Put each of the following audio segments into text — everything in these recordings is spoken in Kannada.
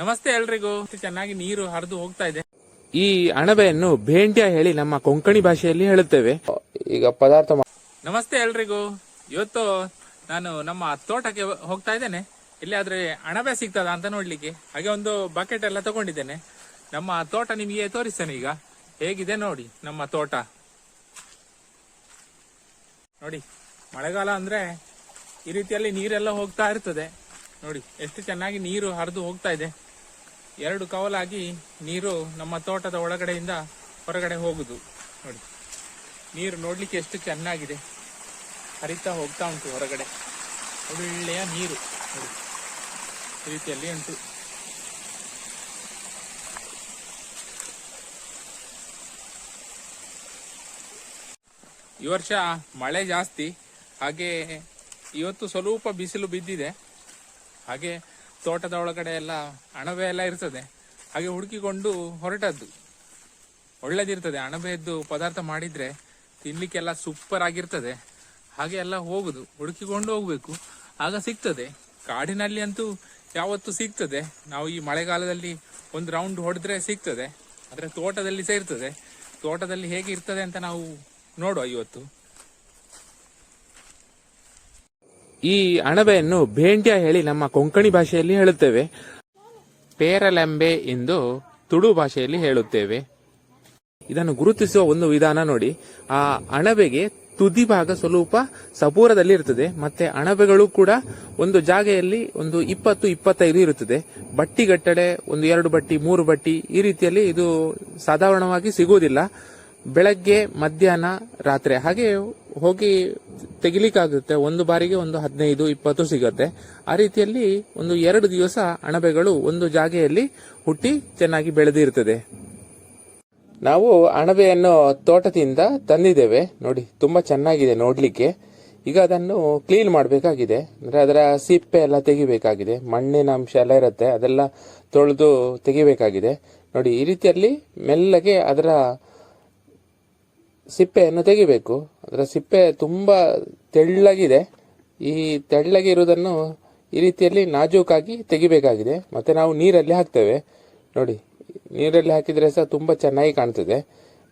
ನಮಸ್ತೆ ಎಲ್ರಿಗೂ. ಚೆನ್ನಾಗಿ ನೀರು ಹರಿದು ಹೋಗ್ತಾ ಇದೆ. ಈ ಅಣಬೆಯನ್ನು ಭೇಂಟಿಯ ಹೇಳಿ ನಮ್ಮ ಕೊಂಕಣಿ ಭಾಷೆಯಲ್ಲಿ ಹೇಳುತ್ತೇವೆ. ಈಗ ಪದಾರ್ಥ ನಮಸ್ತೆ ಎಲ್ರಿಗೂ. ಇವತ್ತು ನಾನು ನಮ್ಮ ತೋಟಕ್ಕೆ ಹೋಗ್ತಾ ಇದ್ದೇನೆ. ಇಲ್ಲಿ ಆದ್ರೆ ಅಣಬೆ ಸಿಗ್ತದ ಅಂತ ನೋಡ್ಲಿಕ್ಕೆ. ಹಾಗೆ ಒಂದು ಬಕೆಟ್ ಎಲ್ಲ ತಗೊಂಡಿದ್ದೇನೆ. ನಮ್ಮ ತೋಟ ನಿಮಗೆ ತೋರಿಸ್ತೇನೆ ಈಗ. ಹೇಗಿದೆ ನೋಡಿ ನಮ್ಮ ತೋಟ. ನೋಡಿ ಮಳೆಗಾಲ ಅಂದ್ರೆ ಈ ರೀತಿಯಲ್ಲಿ ನೀರೆಲ್ಲ ಹೋಗ್ತಾ ಇರ್ತದೆ. ನೋಡಿ ಎಷ್ಟು ಚೆನ್ನಾಗಿ ನೀರು ಹರಿದು ಹೋಗ್ತಾ ಇದೆ. ಎರಡು ಕವಲಾಗಿ ನೀರು ನಮ್ಮ ತೋಟದ ಒಳಗಡೆಯಿಂದ ಹೊರಗಡೆ ಹೋಗುದು. ನೋಡಿ. ನೀರು ನೋಡ್ಲಿಕ್ಕೆ ಎಷ್ಟು ಚೆನ್ನಾಗಿದೆ. ಹರಿತಾ ಹೋಗ್ತಾ ಉಂಟು ಹೊರಗಡೆ. ಒಳ್ಳೆಯ ನೀರು. ನೋಡಿ. ರೀತಿಯಲ್ಲಿ ಉಂಟು. ಈ ವರ್ಷ ಮಳೆ ಜಾಸ್ತಿ. ಹಾಗೆ ಇವತ್ತು ಸ್ವಲ್ಪ ಬಿಸಿಲು ಬಿದ್ದಿದೆ. ಹಾಗೆ ತೋಟದ ಒಳಗಡೆ ಎಲ್ಲ ಅಣಬೆ ಎಲ್ಲ ಇರ್ತದೆ. ಹಾಗೆ ಹುಡುಕಿಕೊಂಡು ಹೊರಟದ್ದು. ಒಳ್ಳೇದಿರ್ತದೆ. ಅಣಬೆಯದ್ದು ಪದಾರ್ಥ ಮಾಡಿದ್ರೆ ತಿನ್ಲಿಕ್ಕೆಲ್ಲ ಸೂಪರ್ ಆಗಿರ್ತದೆ. ಹಾಗೆ ಎಲ್ಲ ಹೋಗುದು. ಹುಡುಕಿಕೊಂಡು ಹೋಗ್ಬೇಕು. ಆಗ ಸಿಗ್ತದೆ. ಕಾಡಿನಲ್ಲಿ ಅಂತೂ ಯಾವತ್ತು ಸಿಗ್ತದೆ. ನಾವು ಈ ಮಳೆಗಾಲದಲ್ಲಿ ಒಂದು ರೌಂಡ್ ಹೊಡೆದ್ರೆ ಸಿಗ್ತದೆ. ಆದರೆ ತೋಟದಲ್ಲಿ ಸಹ ಇರ್ತದೆ ತೋಟದಲ್ಲಿ ಹೇಗೆ ಇರ್ತದೆ ಅಂತ ನಾವು ನೋಡುವ ಇವತ್ತು. ಈ ಅಣಬೆಯನ್ನು ಭೇಂಡ್ಯ ಹೇಳಿ ನಮ್ಮ ಕೊಂಕಣಿ ಭಾಷೆಯಲ್ಲಿ ಹೇಳುತ್ತೇವೆ. ಪೇರಲೆಂಬೆ ಎಂದು ತುಳು ಭಾಷೆಯಲ್ಲಿ ಹೇಳುತ್ತೇವೆ. ಇದನ್ನು ಗುರುತಿಸುವ ಒಂದು ವಿಧಾನ ನೋಡಿ. ಆ ಅಣಬೆಗೆ ತುದಿ ಭಾಗ ಸ್ವಲ್ಪ ಸಪೂರದಲ್ಲಿ ಇರ್ತದೆ ಮತ್ತೆ ಅಣಬೆಗಳು ಕೂಡ ಒಂದು ಜಾಗೆಯಲ್ಲಿ ಒಂದು ಇಪ್ಪತ್ತು, ಇಪ್ಪತ್ತೈದು ಇರುತ್ತದೆ. ಬಟ್ಟಿಗಟ್ಟಡೆ ಒಂದು ಎರಡು ಬಟ್ಟಿ, ಮೂರು ಬಟ್ಟಿ ಈ ರೀತಿಯಲ್ಲಿ ಇದು ಸಾಧಾರಣವಾಗಿ ಸಿಗುವುದಿಲ್ಲ. ಬೆಳಗ್ಗೆ, ಮಧ್ಯಾಹ್ನ, ರಾತ್ರಿ. ಹಾಗೆ ಹೋಗಿ ತೆಗಿಲಿಕ್ಕಾಗುತ್ತೆ. ಒಂದು ಬಾರಿಗೆ ಒಂದು ಹದಿನೈದು, ಇಪ್ಪತ್ತು ಸಿಗುತ್ತೆ. ಆ ರೀತಿಯಲ್ಲಿ ಒಂದು ಎರಡು ದಿವಸ ಅಣಬೆಗಳು ಒಂದು ಜಾಗೆಯಲ್ಲಿ ಹುಟ್ಟಿ ಚೆನ್ನಾಗಿ ಬೆಳೆದಿರ್ತದೆ. ನಾವು ಅಣಬೆಯನ್ನು ತೋಟದಿಂದ ತಂದಿದ್ದೇವೆ. ನೋಡಿ, ತುಂಬಾ ಚೆನ್ನಾಗಿದೆ ನೋಡ್ಲಿಕ್ಕೆ. ಈಗ ಅದನ್ನು ಕ್ಲೀನ್ ಮಾಡಬೇಕಾಗಿದೆ. ಅಂದ್ರೆ ಅದರ ಸಿಪ್ಪೆ ಎಲ್ಲ ತೆಗಿಬೇಕಾಗಿದೆ. ಮಣ್ಣಿನ ಅಂಶ ಎಲ್ಲ ಇರುತ್ತೆ. ಅದೆಲ್ಲ ತೊಳೆದು ತೆಗಿಬೇಕಾಗಿದೆ. ನೋಡಿ, ಈ ರೀತಿಯಲ್ಲಿ ಮೆಲ್ಲಗೆ ಅದರ ಸಿಪ್ಪೆಯನ್ನು ತೆಗಿಬೇಕು. ಅದರ ಸಿಪ್ಪೆ ತುಂಬ ತೆಳ್ಳಗಿದೆ. ಈ ತೆಳ್ಳಗೆ ಇರುವುದನ್ನು ಈ ರೀತಿಯಲ್ಲಿ ನಾಜೂಕಾಗಿ ತೆಗಿಬೇಕಾಗಿದೆ. ಮತ್ತೆ ನಾವು ನೀರಲ್ಲಿ ಹಾಕ್ತೇವೆ. ನೋಡಿ, ನೀರಲ್ಲಿ ಹಾಕಿದ್ರೆ ಸಹ ತುಂಬ ಚೆನ್ನಾಗಿ ಕಾಣ್ತದೆ.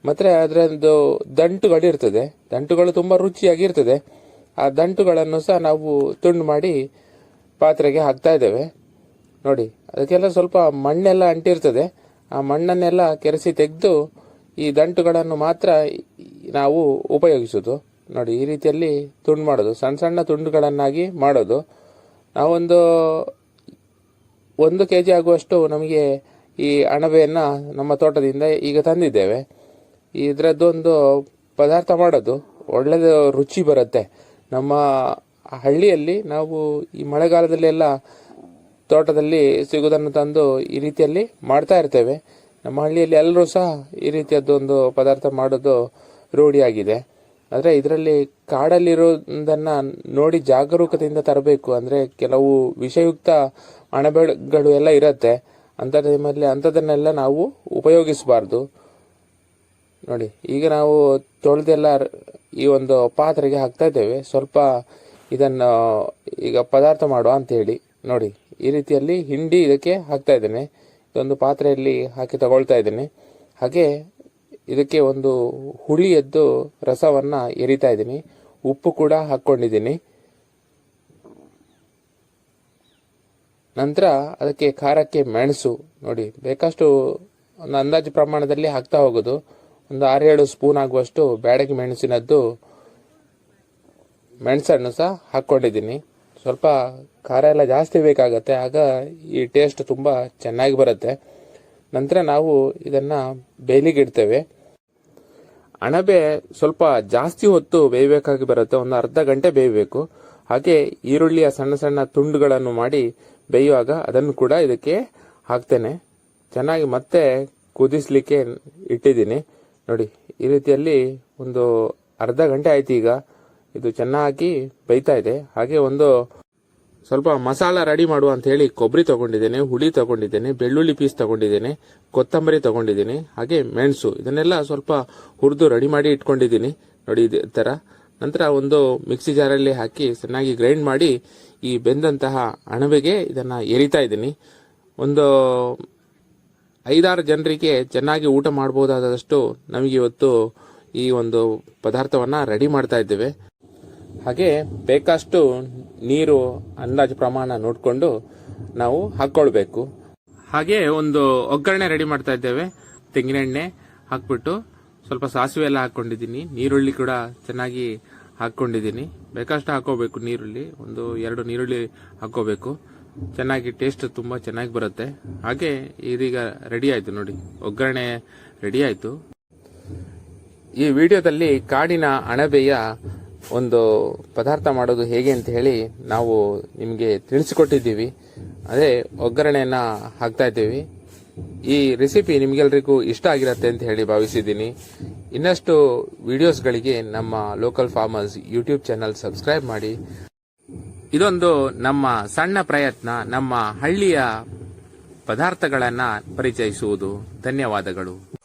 ಮತ್ತೆ ಅದರದ್ದು ದಂಟುಗಳು ಇರ್ತದೆ ದಂಟುಗಳು ತುಂಬ ರುಚಿಯಾಗಿರ್ತದೆ ಆ ದಂಟುಗಳನ್ನು ಸಹ ನಾವು ತುಂಡು ಮಾಡಿ ಪಾತ್ರೆಗೆ ಹಾಕ್ತಾ ಇದ್ದೇವೆ. ನೋಡಿ, ಅದಕ್ಕೆಲ್ಲ ಸ್ವಲ್ಪ ಮಣ್ಣೆಲ್ಲ ಅಂಟಿರ್ತದೆ. ಆ ಮಣ್ಣನ್ನೆಲ್ಲ ಕೆರೆಸಿ ತೆಗೆದು ಈ ಗಂಟುಗಳನ್ನು ಮಾತ್ರ ನಾವು ಉಪಯೋಗಿಸೋದು. ನೋಡಿ, ಈ ರೀತಿಯಲ್ಲಿ ತುಂಡು ಮಾಡೋದು. ಸಣ್ಣ ಸಣ್ಣ ತುಂಡುಗಳನ್ನಾಗಿ ಮಾಡೋದು. ನಾವೊಂದು ಒಂದು ಕೆ ಜಿ ಆಗುವಷ್ಟು ನಮಗೆ ಈ ಅಣಬೆಯನ್ನು ನಮ್ಮ ತೋಟದಿಂದ ಈಗ ತಂದಿದ್ದೇವೆ. ಇದರದ್ದೊಂದು ಪದಾರ್ಥ ಮಾಡೋದು. ಒಳ್ಳೆಯದು ರುಚಿ ಬರುತ್ತೆ. ನಮ್ಮ ಹಳ್ಳಿಯಲ್ಲಿ ನಾವು ಈ ಮಳೆಗಾಲದಲ್ಲೆಲ್ಲ ತೋಟದಲ್ಲಿ ಸಿಗುವುದನ್ನು ತಂದು ಈ ರೀತಿಯಲ್ಲಿ ಮಾಡ್ತಾ ಇರ್ತೇವೆ. ನಮ್ಮ ಹಳ್ಳಿಯಲ್ಲಿ ಎಲ್ಲರೂ ಸಹ ಈ ರೀತಿಯದ್ದೊಂದು ಪದಾರ್ಥ ಮಾಡೋದು ರೂಢಿಯಾಗಿದೆ ಆದರೆ ಇದರಲ್ಲಿ ಕಾಡಲ್ಲಿರೋದನ್ನು ನೋಡಿ ಜಾಗರೂಕತೆಯಿಂದ ತರಬೇಕು. ಅಂದರೆ ಕೆಲವು ವಿಷಯುಕ್ತ ಅಣಬೆಗಳು ಎಲ್ಲ ಇರುತ್ತೆ. ಅಂಥ ಟೈಮಲ್ಲಿ ಅಂಥದನ್ನೆಲ್ಲ ನಾವು ಉಪಯೋಗಿಸಬಾರ್ದು. ನೋಡಿ, ಈಗ ನಾವು ತೊಳೆದೆಲ್ಲ ಈ ಒಂದು ಪಾತ್ರೆಗೆ ಹಾಕ್ತಾ ಇದ್ದೇವೆ. ಸ್ವಲ್ಪ ಇದನ್ನು ಈಗ ಪದಾರ್ಥ ಮಾಡುವ ಅಂತ ಹೇಳಿ. ನೋಡಿ, ಈ ರೀತಿಯಲ್ಲಿ ಹಿಂಡಿ ಇದಕ್ಕೆ ಹಾಕ್ತಾ ಇದ್ದೇನೆ. ಇದೊಂದು ಪಾತ್ರೆಯಲ್ಲಿ ಹಾಕಿ ತಗೊಳ್ತಾ ಇದ್ದೀನಿ. ಹಾಗೆ ಇದಕ್ಕೆ ಒಂದು ಹುಳಿಯದ್ದು ರಸವನ್ನ ಎರಿತಾ ಇದ್ದೀನಿ. ಉಪ್ಪು ಕೂಡ ಹಾಕ್ಕೊಂಡಿದ್ದೀನಿ ನಂತರ ಅದಕ್ಕೆ ಖಾರಕ್ಕೆ ಮೆಣಸು ನೋಡಿ, ಬೇಕಷ್ಟು ಒಂದು ಅಂದಾಜು ಪ್ರಮಾಣದಲ್ಲಿ ಹಾಕ್ತಾ ಹೋಗೋದು. ಒಂದು ಆರೇಳು ಸ್ಪೂನ್ ಆಗುವಷ್ಟು ಬ್ಯಾಡಗಿ ಮೆಣಸಿನದ್ದು ಮೆಣಸನ್ನು ಸಹ ಹಾಕ್ಕೊಂಡಿದ್ದೀನಿ ಸ್ವಲ್ಪ ಖಾರ ಎಲ್ಲ ಜಾಸ್ತಿ ಬೇಕಾಗತ್ತೆ. ಆಗ ಈ ಟೇಸ್ಟ್ ತುಂಬ ಚೆನ್ನಾಗಿ ಬರುತ್ತೆ. ನಂತರ ನಾವು ಇದನ್ನ ಬೇಲಿಗೆ ಇಡ್ತೇವೆ. ಅಣಬೆ ಸ್ವಲ್ಪ ಜಾಸ್ತಿ ಹೊತ್ತು ಬೇಯಬೇಕಾಗಿ ಬರುತ್ತೆ. ಒಂದು ಅರ್ಧ ಗಂಟೆ ಬೇಯಬೇಕು. ಹಾಗೆ ಈರುಳ್ಳಿಯ ಸಣ್ಣ ಸಣ್ಣ ತುಂಡುಗಳನ್ನು ಮಾಡಿ ಬೇಯುವಾಗ ಅದನ್ನು ಕೂಡ ಇದಕ್ಕೆ ಹಾಕ್ತೇನೆ. ಚೆನ್ನಾಗಿ ಮತ್ತೆ ಕುದಿಸ್ಲಿಕ್ಕೆ ಇಟ್ಟಿದ್ದೀನಿ. ನೋಡಿ, ಈ ರೀತಿಯಲ್ಲಿ ಒಂದು ಅರ್ಧ ಗಂಟೆ ಆಯ್ತು ಈಗ. ಇದು ಚೆನ್ನಾಗಿ ಬೇಯ್ತಾ ಇದೆ. ಹಾಗೆ ಒಂದು ಸ್ವಲ್ಪ ಮಸಾಲ ರೆಡಿ ಮಾಡುವ ಅಂತ ಹೇಳಿ ಕೊಬ್ಬರಿ ತಗೊಂಡಿದ್ದೇನೆ, ಹುಳಿ ತಗೊಂಡಿದ್ದೇನೆ, ಬೆಳ್ಳುಳ್ಳಿ ಪೀಸ್ ತಗೊಂಡಿದ್ದೇನೆ, ಕೊತ್ತಂಬರಿ ತಗೊಂಡಿದ್ದೀನಿ, ಹಾಗೆ ಮೆಣಸು ಇದನ್ನೆಲ್ಲ ಸ್ವಲ್ಪ ಹುರಿದು ರೆಡಿ ಮಾಡಿ ಇಟ್ಕೊಂಡಿದ್ದೀನಿ. ನೋಡಿ ಇದೇ ತರ. ನಂತರ ಒಂದು ಮಿಕ್ಸಿ ಜಾರಲ್ಲಿ ಹಾಕಿ ಚೆನ್ನಾಗಿ ಗ್ರೈಂಡ್ ಮಾಡಿ ಈ ಬೆಂದಂತಹ ಅಣಬೆಗೆ ಇದನ್ನ ಎರಿತಾ ಇದ್ದೀನಿ. ಒಂದು ಐದಾರು ಜನರಿಗೆ ಚೆನ್ನಾಗಿ ಊಟ ಮಾಡಬಹುದಾದಷ್ಟು ನಮಗೆ ಇವತ್ತು ಈ ಒಂದು ಪದಾರ್ಥವನ್ನ ರೆಡಿ ಮಾಡ್ತಾ ಇದ್ದೇವೆ. ಹಾಗೆ ಬೇಕಷ್ಟು ನೀರು, ಅಂದಾಜು ಪ್ರಮಾಣ ನೋಡಿಕೊಂಡು ನಾವು ಹಾಕ್ಕೊಳ್ಬೇಕು. ಹಾಗೆ ಒಂದು ಒಗ್ಗರಣೆ ರೆಡಿ ಮಾಡ್ತಾ ಇದ್ದೇವೆ. ತೆಂಗಿನೆಣ್ಣೆ ಹಾಕ್ಬಿಟ್ಟು ಸ್ವಲ್ಪ ಸಾಸಿವೆ ಎಲ್ಲ ಹಾಕೊಂಡಿದ್ದೀನಿ ನೀರುಳ್ಳಿ ಕೂಡ ಚೆನ್ನಾಗಿ ಹಾಕೊಂಡಿದ್ದೀನಿ ಬೇಕಷ್ಟು ಹಾಕೋಬೇಕು ನೀರುಳ್ಳಿ. ಒಂದು ಎರಡು ನೀರುಳ್ಳಿ ಹಾಕೋಬೇಕು ಚೆನ್ನಾಗಿ ಟೇಸ್ಟ್ ತುಂಬ ಚೆನ್ನಾಗಿ ಬರುತ್ತೆ. ಹಾಗೆ ಇದೀಗ ರೆಡಿ ಆಯಿತು ನೋಡಿ. ಒಗ್ಗರಣೆ ರೆಡಿ ಆಯಿತು. ಈ ವಿಡಿಯೋದಲ್ಲಿ ಕಾಡಿನ ಅಣಬೆಯ ಒಂದು ಪದಾರ್ಥ ಮಾಡೋದು ಹೇಗೆ ಅಂತ ಹೇಳಿ ನಾವು ನಿಮಗೆ ತಿಳಿಸಿಕೊಟ್ಟಿದ್ದೀವಿ. ಅದೇ ಒಗ್ಗರಣೆಯನ್ನು ಹಾಕ್ತಾ ಇದ್ದೀವಿ. ಈ ರೆಸಿಪಿ ನಿಮಗೆಲ್ರಿಗೂ ಇಷ್ಟ ಆಗಿರತ್ತೆ ಅಂತ ಹೇಳಿ ಭಾವಿಸಿದ್ದೀನಿ. ಇನ್ನಷ್ಟು ವಿಡಿಯೋಸ್ಗಳಿಗೆ ನಮ್ಮ local farmers YouTube channel subscribe ಮಾಡಿ. ಇದೊಂದು ನಮ್ಮ ಸಣ್ಣ ಪ್ರಯತ್ನ, ನಮ್ಮ ಹಳ್ಳಿಯ ಪದಾರ್ಥಗಳನ್ನು ಪರಿಚಯಿಸುವುದು. ಧನ್ಯವಾದಗಳು.